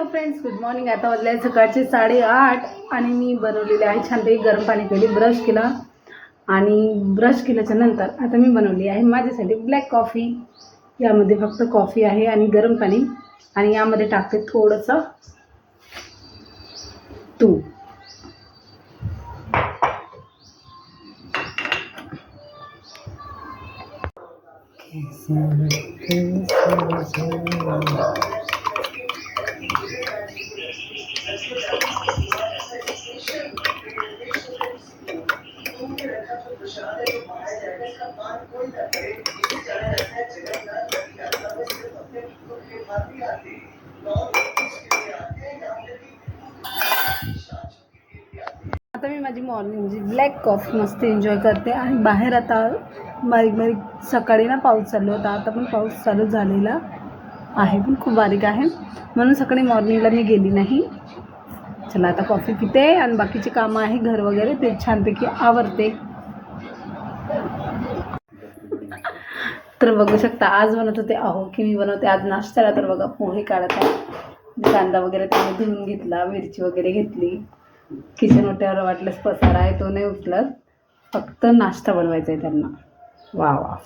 Hello friends good morning आता वाजले सकाळचे साडेआठ आणि मी बनवलेले आहे छानपैकी गरम पाणी केली ब्रश केला आणि ब्रश केल्याच्यानंतर आता मी बनवली आहे माझ्यासाठी ब्लॅक कॉफी यामध्ये फक्त कॉफी आहे आणि गरम पाणी. आणि यामध्ये टाकते थोडंसं तूप. आता मी माझी मॉर्निंग म्हणजे ब्लॅक कॉफी मस्त एन्जॉय करते. आणि बाहेर आता बारीक बारीक सकाळी ना पाऊस चालू होता. आता पण पाऊस चालू झालेला आहे पण खूप बारीक आहे. म्हणून सकाळी मॉर्निंगला मी गेली नाही. चला आता कॉफी पिते आणि बाकीची कामं आहे घर वगैरे ते छानपैकी आवरते. तर बघू शकता आज बनवत होते अहो की मी बनवते आज नाश्त्याला तर बघा पोहे काढत आहे. कांदा वगैरे त्याने धुवून घेतला मिरची वगैरे घेतली. किचन ओट्यावर वाटल्यास पसारा आहे तो नाही उचलत. फक्त नाश्ता बनवायचा आहे त्यांना. वा वा.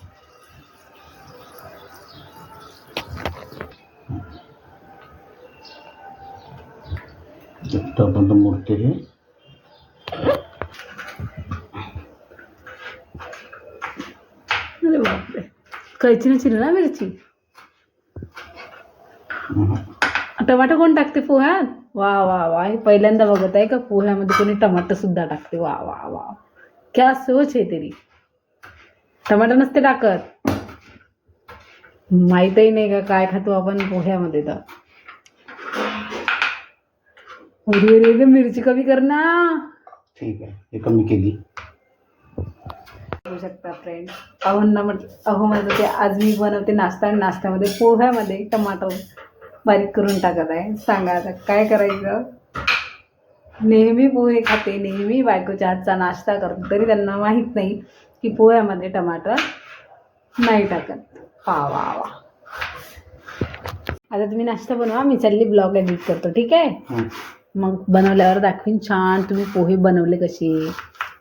मूर्ती अरे बापरे कैचीने चिरली ना मिरची. टमाटर कोण टाकते पोह्यात? वा वा वा हे पहिल्यांदा बघत आहे का? पोह्यामध्ये कोणी टमाटर सुद्धा टाकते. वा वा वा. क्या सोच आहे तेरी. टमाटर नसते टाकत. माहीतही नाही का काय खातो आपण पोह्यामध्ये तर. अरे अरे, मिरची कमी कर ना. ठीक आहे हे कमी केली. बघू शकता फ्रेंड अहोंना म्हटलं अहो म्हणत होते आज मी बनवते नाश्ता आणि नाश्त्यामध्ये पोह्यामध्ये टमाटर बारीक करून टाकत आहे. सांगा आता काय करायचं? नेहमी पोहे खाते नेहमी बायकोच्या हातचा नाश्ता करते तरी त्यांना माहीत नाही की पोह्यामध्ये टमाटर नाही टाकत. वा वा वा. आता तुम्ही नाश्ता बनवा मी चालली ब्लॉग एडिट करतो ठीक आहे? मग बनवल्यावर दाखवीन छान तुम्ही पोहे बनवले कसे.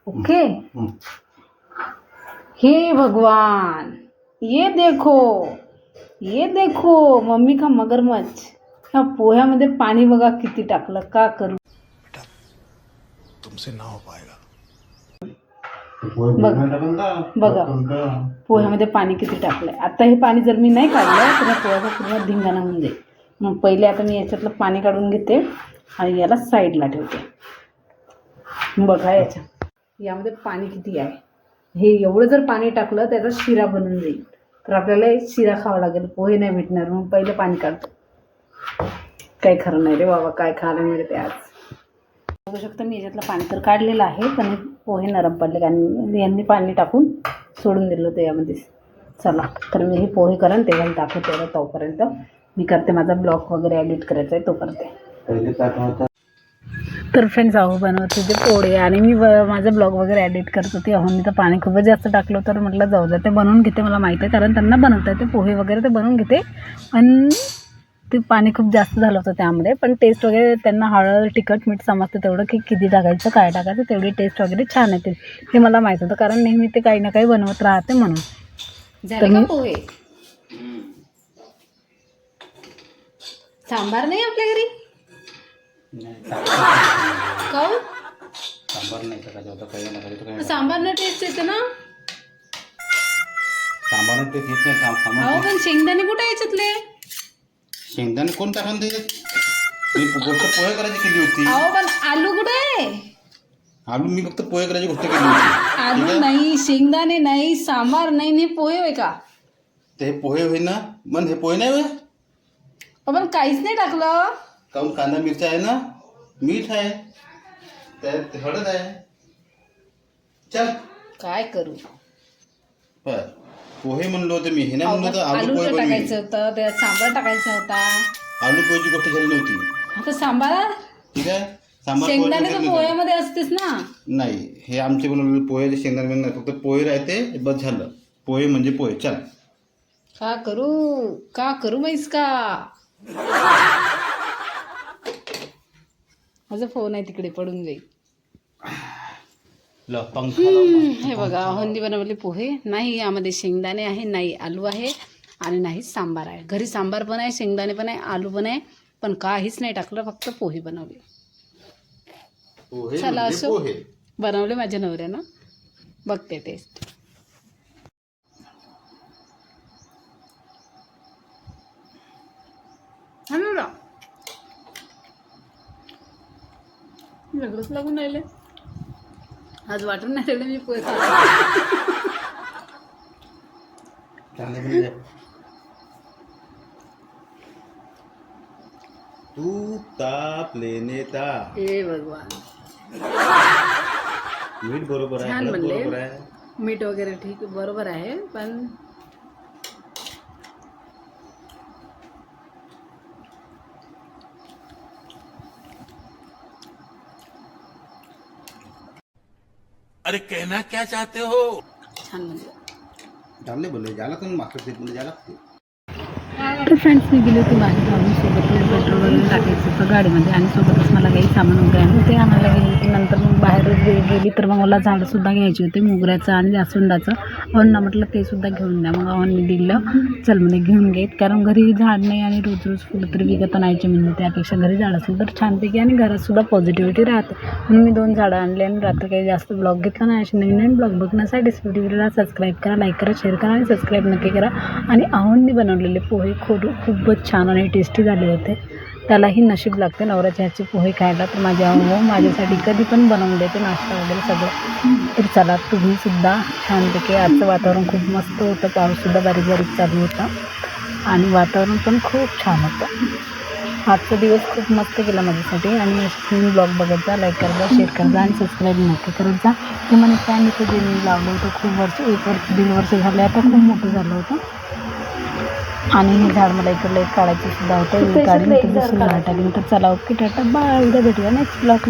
ओके? हं. हे भगवान ये देखो ये देखो मम्मी का मगरमच्छ ह्या पोह्यामध्ये पाणी बघा किती टाकलं का करू ते पोहे बघ. भिजवून टाकून का? बघा. पोह्यामध्ये पाणी किती टाकलंय आता हे पाणी जर मी नाही काढलं तर पोह्याचा पूर्ण धिंगाणा होऊन जाईल मग पहिले आता मी याच्यातलं पाणी काढून घेते आणि याला साईडला ठेवते बघा याच्या यामध्ये पाणी किती आहे हे एवढं जर पाणी टाकलं त्याचा शिरा बनून जाईल. तर आपल्याला एक शिरा खावा लागेल. पोहे नाही भेटणार मग पहिलं पाणी काढतो. काही खरं नाही रे बाबा काय खायला मिळते आज. बघू शकता मी याच्यातलं पाणी तर काढलेलं आहे पण पोहे नरम पडले कारण यांनी पाणी टाकून सोडून दिलं होतं यामध्ये चला तर मी हे पोहे करेन तेव्हा दाखवते तोपर्यंत. मी करते माझा ब्लॉग वगैरे एडिट करायचा आहे तो करते तर फ्रेंड्स अहो बनवत होते पोळे. आणि मी माझा ब्लॉग वगैरे एडिट करत होते. अहो मी तर पाणी खूपच जास्त टाकलं तर म्हटलं जाऊ द्या ते बनवून घेते मला माहिती आहे. कारण त्यांना बनवता येते पोहे वगैरे ते बनवून घेते. आणि ते पाणी खूप जास्त झालं होतं त्यामध्ये. पण टेस्ट वगैरे त्यांना हळद तिखट मीठ समजतं तेवढं की किती टाकायचं काय टाकायचं तेवढी टेस्ट वगैरे छान येते. हे मला माहीत होतं. कारण नेहमी ते काही ना काही बनवत राहते म्हणून. तर मी पोहे? सांबार नाही आपल्या घरी? सांबार नाही टाकायचं होतं काही नाही टाकायचं काही टेस्ट येते ना? सांबार ते घेत नाही सांब- अहो सांबार पण शेंगदाणे कुठे याच्यातले? शेंगदाणे कोण टाकून ते मी गोष्ट पोहे करायची केली होती. अहो पण आलू कुठे आहे? आलू मी फक्त पोहे करायची गोष्ट केली होती. आलू नाही शेंगदाणे नाही सांबार नाही नाही पोहे होय का? ते पोहे होई ना मन हे पोहे नाही होय? आपण काहीच नाही टाकलं. काहून कांदा मिरच्या आहे ना? मीठ आहे. त्यात हळद आहे. चल. काय करू? बर. पोहे म्हणलो होते मी. हे नाही म्हणलो होतं आलू आलू पोहे टाकायचं होतं. त्यात सांबार टाकायचा होता. आलू पोहेची गोष्ट झाली नव्हती. आता सांबार? ठीक आहे? सांबार पोहे शेंगदाणे गोष्ट तर पोह्यामध्ये असतेच ना. नाही हे आमचे बनवलेले पोहे शेंगदाणे बनवले नाही, फक्त पोहे राहते बस झालं. पोहे म्हणजे पोहे. चल. का करू? का करू मैस का? माझा फोन आहे तिकडे पडून जाईल. हे बघा हंदी बनवले पोहे. नाही यामध्ये शेंगदाणे आहे नाही आलू आहे आणि नाही सांबार आहे. घरी सांबार पण आहे शेंगदाणे पण आहे आलू पण आहे पण काहीच नाही टाकलं फक्त पोहे बनवले. पोहे चला म्हणजे असो. पोहे. बनवले माझ्या नवऱ्यानं. बघते टेस्ट वेगळंच लागून राहिले. आज वाटून नाही राहिले मी पोहे बनले. तू ताप लेने ता हे भगवान. मीठ बरोबर आहे छान हळद बनले. बरोबर आहे. मीठ वगैरे ठीक बरोबर आहे पण अरे कहना क्या चाहते हो? छान बनलं चांगले बनले ज्याला पण मागच्या ट्रीपमध्ये ज्याला तर फ्रेंड्स मी गेले होते माझ्या भाऊंसोबत सोबत म्हणजे पेट्रोल वगैरे टाकायचं होतं गाडीमध्ये आणि सोबतच मला काही सामान वगैरे आणलं ते आणायला गेले होते. नंतर मग बाहेर गेली तर मग मला झाडंसुद्धा घ्यायची होती मोगऱ्याचं आणि जास्वंदाचं. अवनला म्हटलं ते सुद्धा घेऊन द्या. मग अवनने दिलं. चल म्हणजे घेऊन घेत कारण घरी झाड नाही आणि रोज रोज फुलं तरी विकत आणायचे म्हणजे त्यापेक्षा घरी झाड असेल तर छानपैकी आणि घरातसुद्धा पॉझिटिव्हिटी राहते. म्हणून मी दोन झाडं आणले आणि रात्र काही जास्त ब्लॉग घेतला नाही. असे नवीन नवीन ब्लॉग बघण्यासाठी व्हिडिओला सबस्क्राईब करा लाईक करा शेअर करा आणि सबस्क्राईब नक्की करा. आणि अहोंनी बनवलेले पोहे खूप खूपच छान आणि टेस्टी झाले होते. त्यालाही नशीब लागते नवऱ्याच्या ह्याचे पोहे खायला. तर माझ्या अहो माझ्यासाठी कधी पण बनवून देते नाश्ता वगैरे सगळं. तर चला तुम्हीसुद्धा छानपैकी आजचं वातावरण खूप मस्त होतं. पाऊससुद्धा बारीक बारीक चालू होता. आणि वातावरण पण खूप छान होतं. आजचा दिवस खूप मस्त गेला माझ्यासाठी. आणि तुम्ही ब्लॉग बघत जा लाईक करत जा शेअर करत जा आणि सबस्क्राईब नक्की करत जा. ते म्हणे काय मी ते जे मी लावलं होतं खूप वर्ष एक वर्ष दीड वर्ष झाले. आता खूप मोठं झालं होतं. आणि हे झाड मला इकडलं एक काढायचं सुद्धा होतं. काढून तर दुसरं झाड टाकलं. तर चला ओके टाटा बाय. उद्या भेटूया नेक्स्ट ब्लॉग